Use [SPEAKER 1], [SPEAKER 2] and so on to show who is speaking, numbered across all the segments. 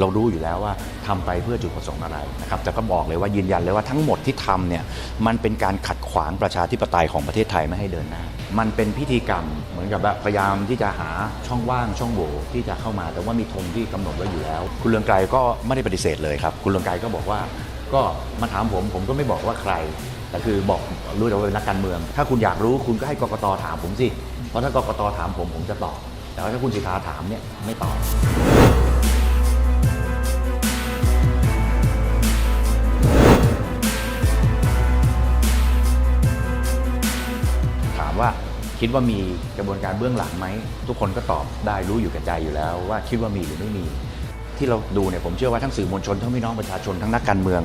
[SPEAKER 1] เรารู้อยู่แล้วว่าทำไปเพื่อจุดประสงค์อะไรนะครับแต่ก็บอกเลยว่ายืนยันเลยว่าทั้งหมดที่ทำเนี่ยมันเป็นการขัดขวางประชาธิปไตยของประเทศไทยไม่ให้เดินหน้า มันเป็นพิธีกรรมเหมือนกับแบบพยายามที่จะหาช่องว่างช่องโหว่ที่จะเข้ามา แต่ว่ามีธงที่กำหนดไว้อยู่แล้ว คุณเลืองไกรก็ไม่ได้ปฏิเสธเลยครับ คุณเลืองไกรก็บอกว่า ก็มาถามผมผมก็ไม่บอกว่าใครแต่คือบอกรู้แต่ว่าเป็นนักการเมือง ถ้าคุณอยากรู้คุณก็ให้กกตถามผมสิ เพราะถ้ากกตถามผมผมจะตอบ แต่ว่าถ้าคุณสิทธาถามเนี่ยไม่ตอบ ว่าคิดว่ามีกระบวนการเบื้องหลังไหม ทุกคนก็ตอบได้รู้อยู่แกับใจอยู่แล้ว ว่าคิดว่ามีหรือไม่มี ที่เราดูเนี่ยผมเชื่อว่าทั้งสื่อมวลชนทั้งพี่น้องประชาชนทั้งนักการเมือง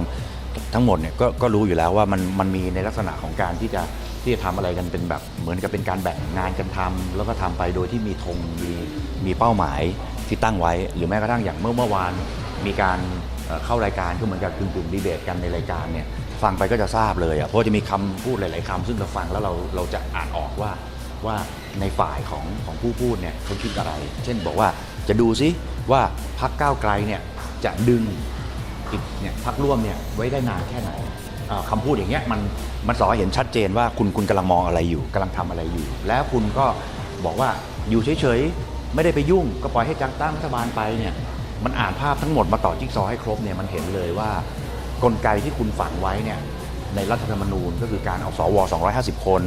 [SPEAKER 1] ทั้งหมดเนี่ยก็ก็รู้อยู่แล้วว่ามันมันมีในลักษณะของการที่จะที่จะทำอะไรกันเป็นแบบเหมือนกับเป็นการแบ่งงานกันทำแล้วก็ทำไปโดยที่มีธงมีมีเป้าหมายที่ตั้งไว้ หรือแม้กระทั่งอย่างเมื่อเมื่อวานมีการเข้ารายการก็เหมือนกับกึ่งกึ่งดีเบตกันในรายการเนี่ย ฟังไปก็จะทราบเลยอะเพราะจะมีคำพูดหลาย ๆคำซึ่งเราฟังแล้วเราเราจะอ่านออกว่าว่าในฝ่ายของของผู้พูดเนี่ยเขาคิดอะไร เช่นบอกว่าจะดูซิว่าพักก้าวไกลเนี่ยจะดึงอีกเนี่ยพักร่วมเนี่ยไว้ได้นานแค่ไหนอ่าคำพูดอย่างเงี้ยมันมันสอให้เห็นชัดเจนว่าคุณคุณกำลังมองอะไรอยู่กำลังทำอะไรอยู่ แล้วคุณก็บอกว่าอยู่เฉย ๆ ไม่ได้ไปยุ่ง ก็ปล่อยให้จังตั้งรัฐบาลไปเนี่ยมันอ่านภาพทั้งหมดมาต่อจิ๊กซอให้ครบเนี่ยมันเห็นเลยว่า กลไกที่คุณฝังไว้เนี่ยในรัฐธรรมนูญก็คือการเอาสว 250 คน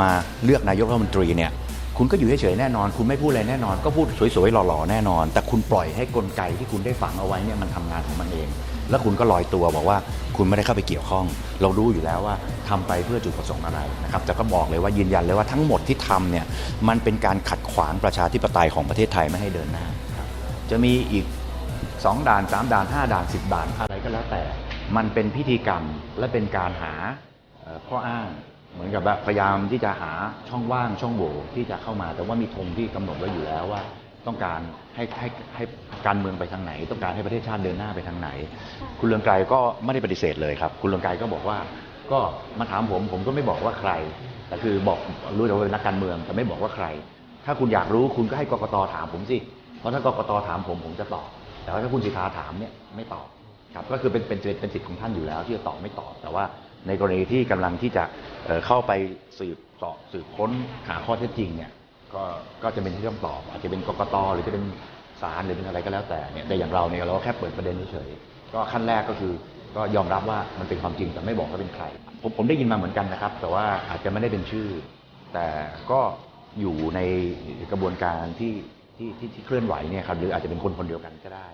[SPEAKER 1] มาเลือกนายกรัฐมนตรีเนี่ยคุณก็อยู่เฉยๆแน่นอน คุณไม่พูดอะไรแน่นอน ก็พูดสวยๆหล่อๆแน่นอน แต่คุณปล่อยให้กลไกที่คุณได้ฝังเอาไว้เนี่ยมันทำงานของมันเอง แล้วคุณก็ลอยตัวบอกว่าคุณไม่ได้เข้าไปเกี่ยวข้อง เรารู้อยู่แล้วว่าทำไปเพื่อจุดประสงค์อะไรนะครับแต่ก็บอกเลยว่ายืนยันเลยว่าทั้งหมดที่ทำเนี่ยมันเป็นการขัดขวางประชาธิปไตยของประเทศไทยไม่ให้เดินหน้าจะมีอีก 2 ด่าน 3 ด่าน 5 ด่าน 10 ด่านอะไรก็แล้วแต่ มันเป็นพิธีกรรมและเป็นการหาข้ออ้าง เหมือนกับแบบพยายามที่จะหาช่องว่างช่องโหว่ที่จะเข้ามา แต่ว่ามีธงที่กำหนดไว้อยู่แล้วว่า ต้องการให้ให้ให้การเมืองไปทางไหน ต้องการให้ประเทศชาติเดินหน้าไปทางไหน คุณเลืองไกรก็ไม่ได้ปฏิเสธเลยครับ คุณเลืองไกรก็บอกว่า ก็มาถามผมผมก็ไม่บอกว่าใครแต่คือบอกรู้แต่ว่าเป็นนักการเมืองแต่ไม่บอกว่าใคร ถ้าคุณอยากรู้คุณก็ให้กกตถามผมสิเพราะถ้ากกตถามผมผมจะตอบแต่ว่าถ้าคุณสิทธาถามเนี่ยไม่ตอบ ครับก็คือเป็นเป็นเป็นเป็นสิทธิ์ของท่านอยู่แล้วที่จะตอบไม่ตอบ แต่ว่าในกรณีที่กำลังที่จะเอ่อเข้าไปสืบเสอบสืบค้นหาข้อเท็จจริงเนี่ยก็ก็จะเป็นที่ต้องตอบ อาจจะเป็นกกตหรือจะเป็นศาลหรือเป็นอะไรก็แล้วแต่เนี่ยแต่อย่างเราเนี่ยเราก็แค่เปิดประเด็นเฉยๆก็ขั้นแรกก็คือก็ยอมรับว่ามันเป็นความจริงแต่ไม่บอกว่าเป็นใครผมผมได้ยินมาเหมือนกันนะครับ แต่ว่าอาจจะไม่ได้เป็นชื่อ แต่ก็อยู่ในกระบวนการที่ที่ที่ที่เคลื่อนไหวเนี่ยครับหรืออาจจะเป็นคนคนเดียวกันก็ได้